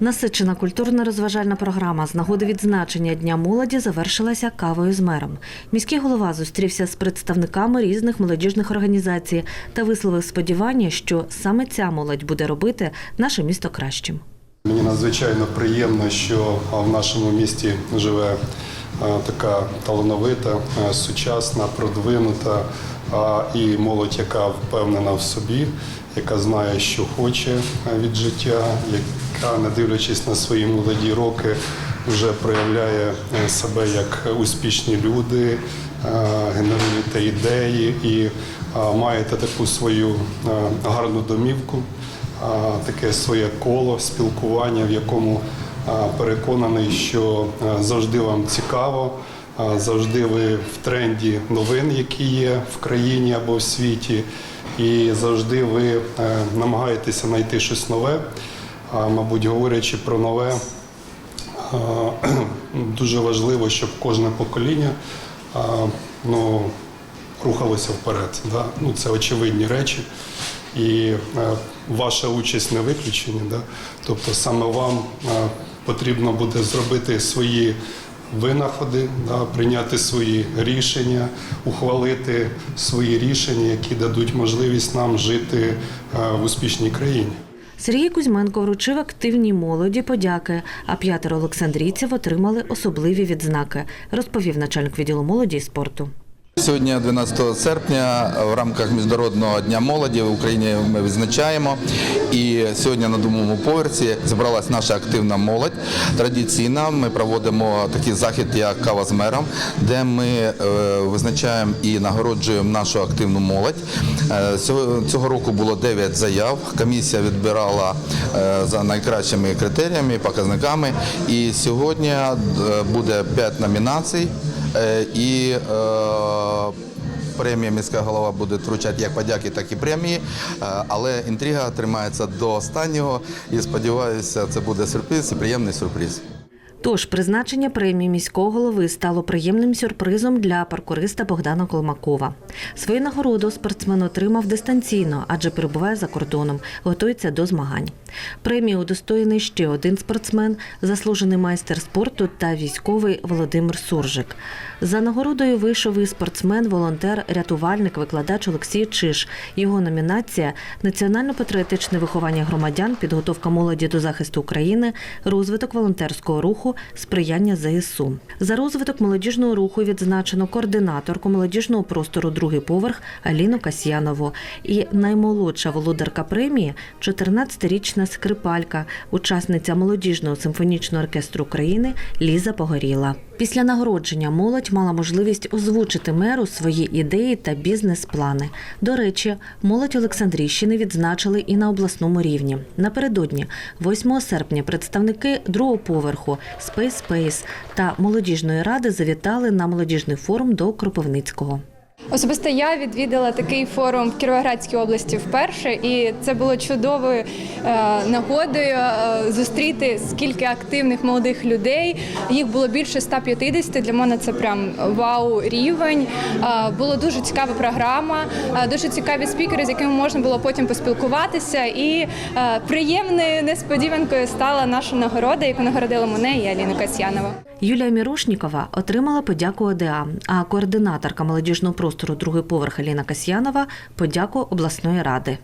Насичена культурно-розважальна програма з нагоди відзначення Дня молоді завершилася кавою з мером. Міський голова зустрівся з представниками різних молодіжних організацій та висловив сподівання, що саме ця молодь буде робити наше місто кращим. Мені надзвичайно приємно, що в нашому місті живе така талановита, сучасна, продвинута і молодь, яка впевнена в собі, яка знає, що хоче від життя, яка, не дивлячись на свої молоді роки, вже проявляє е, себе як успішні люди, генеруєте ідеї і маєте таку свою гарну домівку таке своє коло спілкування, в якому переконаний, що завжди вам цікаво, завжди ви в тренді новин, які є в країні або в світі, і завжди ви е, намагаєтеся знайти щось нове. А, Мабуть, говорячи про нове, дуже важливо, щоб кожне покоління ну, рухалося вперед. Да? Ну, це очевидні речі. І е, ваша участь не виключення. Да? Тобто саме вам е, потрібно буде зробити свої винаходи, да? прийняти свої рішення, ухвалити свої рішення, які дадуть можливість нам жити е, в успішній країні. Сергій Кузьменко вручив активній молоді подяки, а п'ятеро олександрійців отримали особливі відзнаки, розповів начальник відділу молоді і спорту. Сьогодні, 12 серпня, в рамках міжнародного дня молоді в Україні ми відзначаємо. І сьогодні на другому поверсі зібралась наша активна молодь. Традиційно ми проводимо такий захід, як кава з мером, де ми е, визначаємо і нагороджуємо нашу активну молодь. Е, Цього, року було 9 заяв. Комісія відбирала е, за найкращими критеріями, показниками. І сьогодні буде 5 номінацій. Е, І е, премія міська голова буде вручати як подяки, так і премії. Е, Але інтрига тримається до останнього. І сподіваюся, це буде сюрприз і приємний сюрприз. Тож призначення премії міського голови стало приємним сюрпризом для паркуриста Богдана Колмакова. Свою нагороду спортсмен отримав дистанційно, адже перебуває за кордоном, готується до змагань. Премію удостоєний ще один спортсмен, заслужений майстер спорту та військовий Володимир Суржик. За нагородою вийшов і спортсмен, волонтер, рятувальник, викладач Олексій Чиш. Його номінація національно-патріотичне виховання громадян, підготовка молоді до захисту України, розвиток волонтерського руху, сприяння ЗСУ. За розвиток молодіжного руху відзначено координаторку молодіжного простору другий поверх Аліну Касьянову. І наймолодша володарка премії 14-річна скрипалька, учасниця молодіжного симфонічного оркестру України Ліза Погоріла. Після нагородження молодь мала можливість озвучити меру свої ідеї та бізнес-плани. До речі, молодь Олександрійщини відзначили і на обласному рівні. Напередодні, 8 серпня, представники другого поверху Space Space та молодіжної ради завітали на молодіжний форум до Кропивницького. Особисто я відвідала такий форум в Кіровоградській області вперше, і це було чудовою е, нагодою е, зустріти скільки активних молодих людей. Їх було більше 150. Для мене це прям вау рівень. Е, була дуже цікава програма, дуже цікаві спікери, з якими можна було потім поспілкуватися. І приємною несподіванкою стала наша нагорода, яку нагородила мене і Аліна Касьянова. Юлія Мірошнікова отримала подяку ОДА, а координаторка молодіжного простору другий поверх Аліна Касьянова подяку обласної ради.